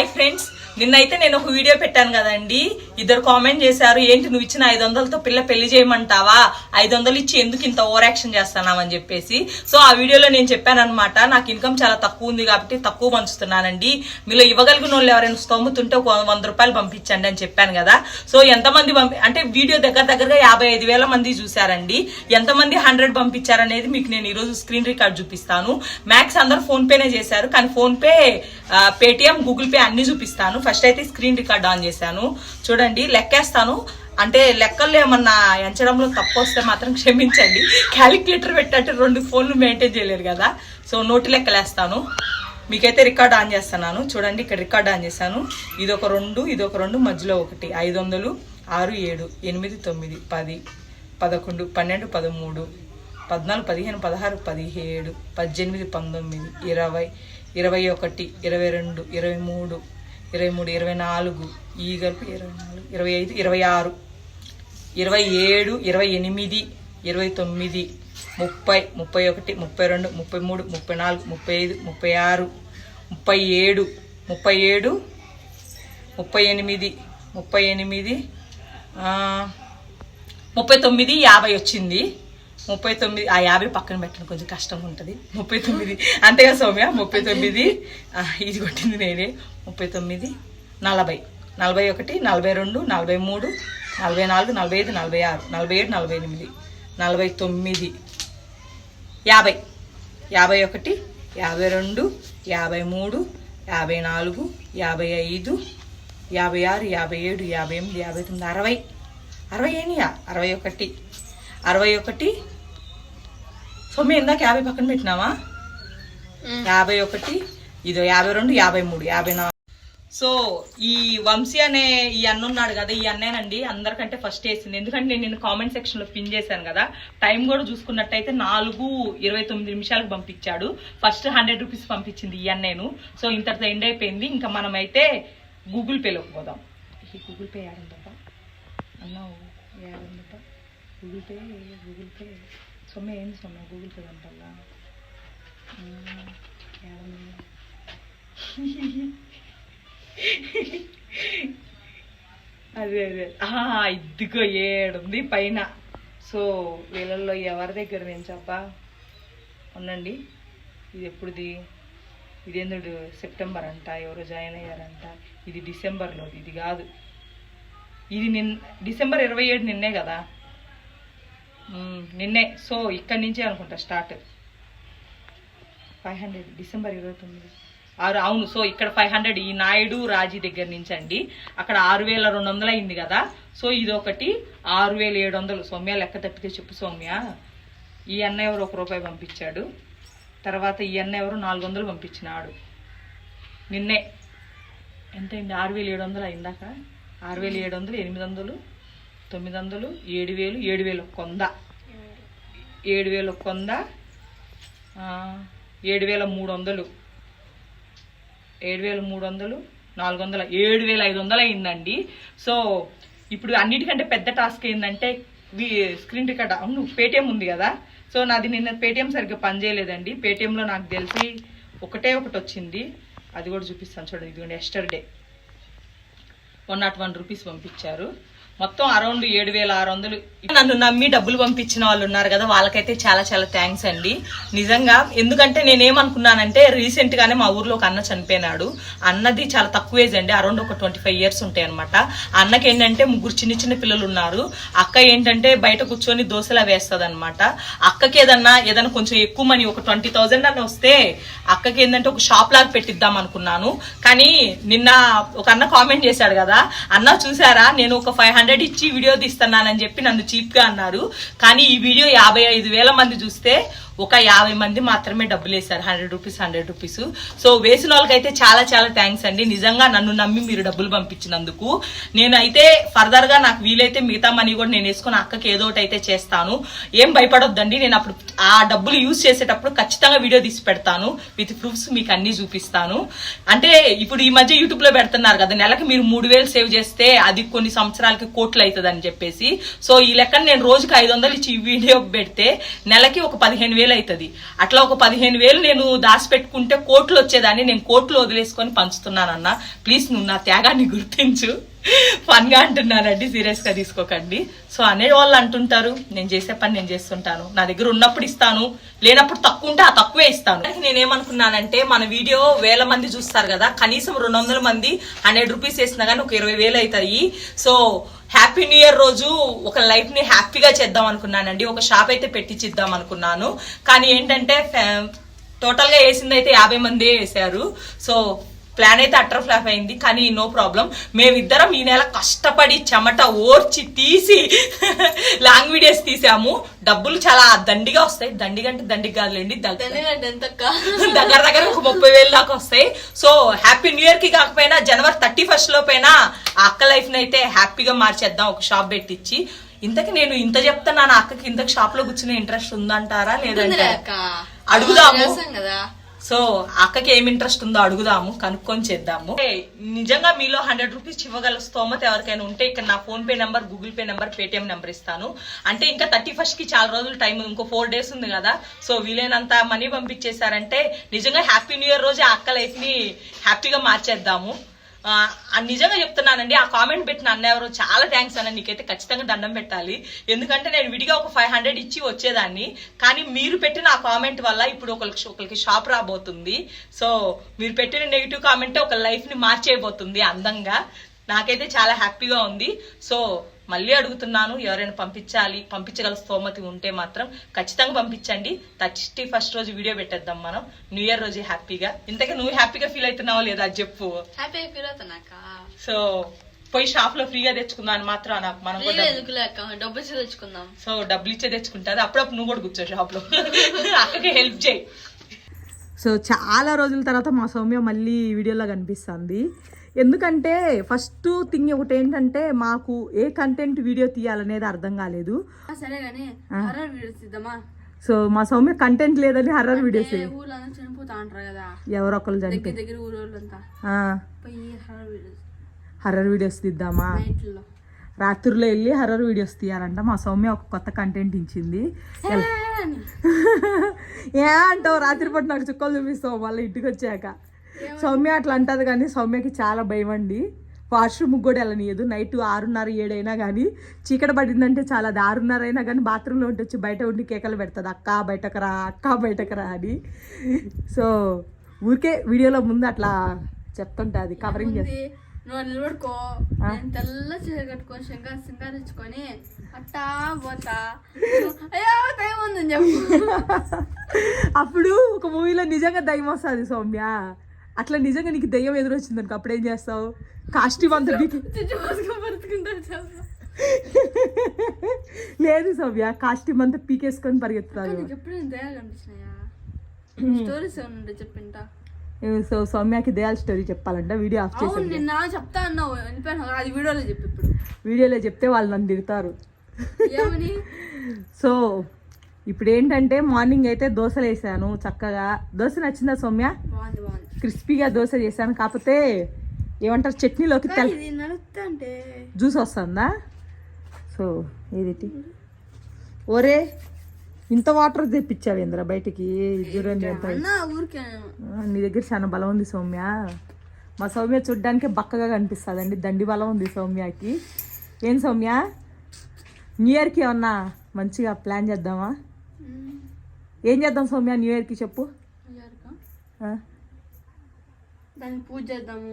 Hi friends నిన్నైతే నేను ఒక వీడియో పెట్టాను కదండి. ఇద్దరు కామెంట్ చేశారు ఏంటి నువ్వు ఇచ్చిన ఐదు వందలతో పిల్ల పెళ్ళి చేయమంటావా? ఐదు వందలు ఇచ్చి ఎందుకు ఇంత ఓవర్ యాక్షన్ అని చెప్పేసి. సో ఆ వీడియోలో నేను చెప్పాను అనమాట నాకు ఇన్కమ్ చాలా తక్కువ ఉంది కాబట్టి తక్కువ పంచుతున్నానండి. మీలో ఇవ్వగలిగిన వాళ్ళు ఎవరైనా స్తోముతుంటే ఒక వంద రూపాయలు పంపించండి అని చెప్పాను కదా. సో ఎంతమంది పంపి అంటే వీడియో దగ్గర దగ్గరగా యాభై ఐదు వేల మంది చూశారండి. ఎంతమంది హండ్రెడ్ పంపించారనేది మీకు నేను ఈరోజు స్క్రీన్ రికార్డ్ చూపిస్తాను. మ్యాక్స్ అందరూ ఫోన్పేనే చేశారు కానీ ఫోన్పే పేటిఎం గూగుల్ పే అన్ని చూపిస్తాను. ఫస్ట్ అయితే స్క్రీన్ రికార్డ్ ఆన్ చేశాను. చూడండి లెక్కేస్తాను. అంటే లెక్కల్లో ఏమన్నా ఎంచడంలో తప్పు వస్తే మాత్రం క్షమించండి. క్యాలిక్యులేటర్ పెట్టట్టు రెండు ఫోన్లు మెయింటైన్ చేయలేరు కదా. సో నోటి లెక్కలేస్తాను. మీకైతే రికార్డ్ ఆన్ చేస్తున్నాను. చూడండి ఇక్కడ రికార్డ్ ఆన్ చేశాను. ఇది ఒక రెండు ఇది ఒక రెండు మధ్యలో ఒకటి. ఐదు వందలు ఆరు ఏడు ఎనిమిది తొమ్మిది పది పదకొండు పన్నెండు పదమూడు పద్నాలుగు పదిహేను పదహారు పదిహేడు పద్దెనిమిది పంతొమ్మిది ఇరవై ఇరవై ఒకటి ఇరవై రెండు ఇరవై మూడు ఇరవై మూడు ఇరవై నాలుగు ఈ కలిపి ఇరవై నాలుగు ఇరవై ఐదు ఇరవై ఆరు ఇరవై ఏడు ఇరవై ఎనిమిది ఇరవై తొమ్మిది ముప్పై ముప్పై ఒకటి ముప్పై రెండు ముప్పై మూడు ముప్పై నాలుగు ముప్పై ఐదు ముప్పై ఆరు ముప్పై ఏడు ముప్పై ఏడు ముప్పై ఎనిమిది ముప్పై ఎనిమిది ముప్పై తొమ్మిది యాభై వచ్చింది ముప్పై తొమ్మిది ఆ యాభై పక్కన పెట్టడం కొంచెం కష్టంగా ఉంటుంది. ముప్పై తొమ్మిది. అంతేగా సౌమ్య? ముప్పై తొమ్మిది. ఇది కొట్టింది నేనే. ముప్పై తొమ్మిది నలభై. నలభై ఒకటి నలభై రెండు నలభై మూడు నలభై నాలుగు నలభై ఐదు నలభై ఆరు నలభై ఏడు నలభై ఎనిమిది నలభై తొమ్మిది యాభై. యాభై ఒకటి యాభై రెండు యాభై మూడు యాభై నాలుగు యాభై ఐదు యాభై ఆరు యాభై ఏడు యాభై ఎనిమిది యాభై తొమ్మిది అరవై. అరవై ఏనియా? అరవై ఒకటి. అరవై ఒకటి. సొమ్మె ఇందాక యాభై పక్కన పెట్టినావా? యాభై ఒకటి ఇదో యాభై రెండు యాభై మూడు యాభై నాలుగు. సో ఈ వంశీ అనే ఈ అన్న ఉన్నాడు కదా ఈ అన్నేనండి అందరికంటే ఫస్ట్ వేసింది. ఎందుకంటే నేను నిన్న కామెంట్ సెక్షన్లో పిన్ చేశాను కదా టైం కూడా చూసుకున్నట్టయితే నాలుగు ఇరవై తొమ్మిది నిమిషాలకు పంపించాడు. ఫస్ట్ హండ్రెడ్ రూపీస్ పంపించింది ఈ అన్నేను. సో ఇంతటితో ఎండ్ అయిపోయింది. ఇంకా మనమైతే గూగుల్ పేలోకి పోదాం. ఈ గూగుల్ పే ఏడుందబ్బా అన్నా ఏడుందబ్బా గూగుల్ పే గూగుల్ పే సొమ్మె ఏంది సొమ్మె? గూగుల్ పే అంటల్లా అదే అదే. ఆహా, ఇదిగో ఏడుంది పైన. సో వీళ్ళల్లో ఎవరి దగ్గర నేను చెప్పా? ఉండండి. ఇది ఎప్పుడుది? ఇదేందుడు? సెప్టెంబర్ అంట ఎవరో జాయిన్ అయ్యారంట. ఇది డిసెంబర్లో ఇది కాదు. ఇది నిన్ డిసెంబర్ ఇరవై ఏడు నిన్నే కదా? నిన్నే. సో ఇక్కడి నుంచే అనుకుంటా స్టార్ట్. ఫైవ్ హండ్రెడ్ డిసెంబర్ ఇరవై తొమ్మిది. ఆరు అవును. సో ఇక్కడ ఫైవ్ హండ్రెడ్ ఈ నాయుడు రాజీ దగ్గర నుంచి అండి. అక్కడ ఆరు వేల రెండు వందలు అయింది కదా. సో ఇది ఒకటి ఆరు వేల ఏడు వందలు. సౌమ్య లెక్క తప్పితే చెప్పు సౌమ్య. ఈ అన్న ఎవరు ఒక రూపాయి పంపించాడు. తర్వాత ఈ అన్న ఎవరు నాలుగు వందలు పంపించినాడు. నిన్నే. ఎంత అయింది ఆరు వేల ఏడు వందలు అయిందాక? ఆరు వేల ఏడు వందలు ఎనిమిది వందలు. తొమ్మిది వందలు ఏడు వేలు ఏడు వేలు కొంద. ఏడు వేలు కొంద ఏడు వేల మూడు వందలు ఏడు వేల మూడు వందలు నాలుగు వందల ఏడు వేల ఐదు వందలు అయిందండి. సో ఇప్పుడు అన్నిటికంటే పెద్ద టాస్క్ ఏంటంటే వి- స్క్రీన్ రికార్డ్ అవును పేటిఎం ఉంది కదా. సో నాది నిన్న పేటిఎం సరిగ్గా పనిచేయలేదండి పేటిఎంలో నాకు తెలిసి ఒకటే ఒకటి వచ్చింది. అది కూడా చూపిస్తాను చూడండి ఇదిగోండి yesterday. One not one rupees పంపించారు. మొత్తం అరౌండ్ ఏడు వేల ఆరు వందలు. నన్ను నమ్మి డబ్బులు పంపించిన వాళ్ళు ఉన్నారు కదా వాళ్ళకైతే చాలా చాలా థ్యాంక్స్ అండి. నిజంగా ఎందుకంటే నేనేమనుకున్నానంటే రీసెంట్ గానే మా ఊర్లో ఒక అన్న చనిపోయినాడు. అన్నది చాలా తక్కువ ఏజ్ అండి అరౌండ్ ఒక ట్వంటీ ఫైవ్ ఇయర్స్ ఉంటాయి అనమాట అన్నకి ఏంటంటే ముగ్గురు చిన్న చిన్న పిల్లలు ఉన్నారు. అక్క ఏంటంటే బయట కూర్చొని దోశలా వేస్తుంది అనమాట అక్కకి ఏదన్నా ఏదన్నా కొంచెం ఎక్కువ మనీ ఒక ట్వంటీ థౌజండ్ అని వస్తే అక్కకి ఏంటంటే ఒక షాప్ లాగా పెట్టిద్దాం అనుకున్నాను. కానీ నిన్న ఒక అన్న కామెంట్ చేశాడు కదా అన్న చూసారా నేను ఒక ఫైవ్ హండ్రెడ్ ఇచ్చి వీడియో తీస్తున్నానని చెప్పి నన్ను చీప్గా అన్నారు. కానీ ఈ వీడియో యాభై ఐదు వేల మంది చూస్తే ఒక యాభై మంది మాత్రమే డబ్బులు వేశారు. Hundred rupees hundred rupees. So వేసిన వాళ్ళకైతే చాలా చాలా థ్యాంక్స్ అండి. నిజంగా నన్ను నమ్మి మీరు డబ్బులు పంపించినందుకు. నేనైతే ఫర్దర్గా నాకు వీలైతే మిగతా మనీ కూడా నేను వేసుకుని అక్కకి ఏదో ఒకటి అయితే చేస్తాను. ఏం భయపడొద్దండి. నేను అప్పుడు ఆ డబ్బులు యూజ్ చేసేటప్పుడు ఖచ్చితంగా వీడియో తీసి పెడతాను. విత్ ప్రూఫ్స్ మీకు అన్ని చూపిస్తాను. అంటే ఇప్పుడు ఈ మధ్య యూట్యూబ్లో పెడుతున్నారు కదా నెలకి మీరు మూడు వేలు సేవ్ చేస్తే అది కొన్ని సంవత్సరాలకి కోట్లు అవుతుంది అని చెప్పేసి. సో ఈ లెక్కన నేను రోజుకి ఐదు వందలు ఇచ్చి ఈ వీడియో పెడితే నెలకి ఒక పదిహేను వేలు వేలు అవుతుంది అట్లా ఒక పదిహేను వేలు నేను దాచిపెట్టుకుంటే కోట్లు వచ్చేదాన్ని నేను కోట్లు వదిలేసుకొని పంచుతున్నానన్న. ప్లీజ్ నువ్వు నా త్యాగాన్ని గుర్తించు. ఫన్గా అంటున్నానండి సీరియస్గా తీసుకోకండి. సో అనే వాళ్ళు అంటుంటారు నేను చేసే పని నేను చేస్తుంటాను. నా దగ్గర ఉన్నప్పుడు ఇస్తాను లేనప్పుడు తక్కువ ఉంటే ఆ తక్కువే ఇస్తాను. నేనేమనుకున్నానంటే మన వీడియో వేల మంది చూస్తారు కదా కనీసం రెండు వందల మంది హండ్రెడ్ రూపీస్ వేసినా కానీ ఒక ఇరవై వేలు అవుతాయి. సో హ్యాపీ న్యూ ఇయర్ రోజు ఒక లైఫ్ని హ్యాపీగా చేద్దాం అనుకున్నానండి. ఒక షాప్ అయితే పెట్టించిద్దాం అనుకున్నాను. కానీ ఏంటంటే టోటల్గా వేసింది అయితే యాభై మంది వేసారు. సో ప్లాన్ అయితే అటర్ ఫ్లాప్ అయింది కానీ నో ప్రాబ్లం. మేమిద్దరం ఈ నెల కష్టపడి చెమట ఓర్చి తీసి లాంగ్ వీడియోస్ తీసాము. డబ్బులు చాలా దండిగా వస్తాయి. దండిగా అంటే దండిగా కాదులేండి దగ్గర దగ్గర దగ్గర ఒక ముప్పై వేలు దాకా వస్తాయి. సో హ్యాపీ న్యూ ఇయర్కి కాకపోయినా జనవరి థర్టీ ఫస్ట్ లోపైనా ఆ అక్క లైఫ్ని అయితే హ్యాపీగా మార్చేద్దాం ఒక షాప్ పెట్టించి ఇంతకి నేను ఇంత చెప్తున్నాను ఆ అక్కకి ఇంతకు షాప్లో కూర్చునే ఇంట్రెస్ట్ ఉందంటారా లేదంటే అడుగుదాము. కదా. సో అక్కకి ఏం ఇంట్రెస్ట్ ఉందో అడుగుదాము కనుక్కొని చేద్దాము. నిజంగా మీలో హండ్రెడ్ రూపీస్ ఇవ్వగల స్తోమత ఎవరికైనా ఉంటే ఇక్కడ నా PhonePe number Google Pay number Paytm number ఇస్తాను. అంటే ఇంకా థర్టీ ఫస్ట్కి చాలా రోజులు టైం ఇంకో ఫోర్ డేస్ ఉంది కదా. సో వీలైనంత మనీ పంపించేశారంటే నిజంగా హ్యాపీ న్యూ ఇయర్ రోజు అక్క లైఫ్ని హ్యాపీగా మార్చేద్దాము. నిజంగా చెప్తున్నానండి ఆ కామెంట్ పెట్టిన అన్న ఎవరు చాలా థ్యాంక్స్ అన్న నీకైతే ఖచ్చితంగా దండం పెట్టాలి. ఎందుకంటే నేను విడిగా ఒక ఫైవ్ హండ్రెడ్ ఇచ్చి వచ్చేదాన్ని కానీ మీరు పెట్టిన ఆ కామెంట్ వల్ల ఇప్పుడు ఒకరికి ఒకరికి షాప్ రాబోతుంది. సో మీరు పెట్టిన నెగిటివ్ కామెంటే ఒక లైఫ్ని మార్చేయబోతుంది అందంగా. నాకైతే చాలా హ్యాపీగా ఉంది. సో మళ్ళీ అడుగుతున్నాను ఎవరైనా పంపించాలి పంపించగల స్తోమతి ఉంటే మాత్రం ఖచ్చితంగా పంపించండి. థర్టీ ఫస్ట్ రోజు వీడియో పెట్టేద్దాం మనం. న్యూ ఇయర్ రోజు హ్యాపీగా. ఇంతకీ నువ్వు హ్యాపీగా ఫీల్ అవుతున్నావా లేదా అది చెప్పు. హ్యాపీ ఫీల్ అవుతానక్క సో పోయి షాప్లో ఫ్రీగా తెచ్చుకుందాం అని మాత్రం నాకు మనం డబ్బులు ఇచ్చి తెచ్చుకుందాం. సో డబ్బులు ఇచ్చే తెచ్చుకుంటుంది. అప్పుడప్పుడు నువ్వు కూడా కూర్చో షాప్లో అక్కకి హెల్ప్ చేయి. సో చాలా రోజుల తర్వాత మా సౌమ్య మళ్ళీ వీడియోలో కనిపిస్తుంది. ఎందుకంటే ఫస్ట్ థింగ్ ఒకటి ఏంటంటే మాకు ఏ కంటెంట్ వీడియో తీయాలనేది అర్థం కాలేదు. ఆ, సరే గానీ హర్రర్ వీడియోస్ ఇద్దామా సో మా సౌమ్య కంటెంట్ లేదని హర్రర్ వీడియోస్ ఎవరొకరు హర్రర్ వీడియోస్ తీద్దామా? నైట్లో. రాత్రుల్లో వెళ్ళి హర్రర్ వీడియోస్ తీయాలంట. మా సౌమ్య ఒక కొత్త కంటెంట్ ఇచ్చింది. ఏ అంటావు రాత్రిపూట నాకు చుక్కలు చూపిస్తావు మళ్ళీ ఇంటికి వచ్చాక సౌమ్య అట్లా అంటది కానీ సౌమ్యకి చాలా భయం అండి వాష్రూమ్ కూడా వెళ్ళనియదు. నైట్ ఆరున్నర ఏడైనా కానీ చీకటి పడిందంటే చాలా అది ఆరున్నర అయినా కానీ బాత్రూంలో ఉండి వచ్చి బయట ఉండి కేకలు పెడుతుంది. అక్క బయటకు రా అక్క బయటకు రా అని. సో ఊరికే వీడియోలో ముందు అట్లా చెప్తుంటుంది. కవరింగ్. నువ్వు నిలబడుకో. నేను తెల్ల చీర కట్టుకొని శంకర్ సింగారించుకొని అట్టా పోతా. అయ్యో టైం ఉందని చెప్పు. అప్పుడు ఒక మూవీలో నిజంగా దయ్యం వస్తుంది సౌమ్య. అట్లా నిజంగా నీకు దయ్యం ఎదురొచ్చింది అనుకో అప్పుడు ఏం చేస్తావు? కాస్ట్యూమ్ అంతా లేదు సౌమ్య కాస్ట్యూమ్ అంతా పీకేసుకొని పరిగెత్తుతారు సో సౌమ్యకి దయాల స్టోరీ చెప్పాలంట వీడియో ఆఫ్ చేసి నిన్న చెప్తా అన్నావు అది వీడియోలో చెప్పు ఇప్పుడు. వీడియోలో చెప్తే వాళ్ళు నన్ను తిడతారు. సో ఇప్పుడు ఏంటంటే మార్నింగ్ అయితే దోశలు వేసాను చక్కగా. దోశ నచ్చిందా సౌమ్య? క్రిస్పీగా దోశ చేశాను. కాకపోతే ఏమంటారు చట్నీలోకి తెల్ జ్యూస్ వస్తుందా? సో ఏది ఓరే ఇంత వాటర్ తెప్పించావు ఇంద్ర బయటికి. చూడండి ఎంత నీ దగ్గర చాలా బలం ఉంది సౌమ్య. మా సౌమ్య చూడ్డానికి బక్కగా కనిపిస్తుందండి. దండి బలం ఉంది సౌమ్యకి. ఏం సౌమ్య? న్యూ ఇయర్కి ఏమన్నా మంచిగా ప్లాన్ చేద్దామా? ఏం చేద్దాం సౌమ్య న్యూ ఇయర్కి చెప్పు. దానికి పూజ చేద్దాము.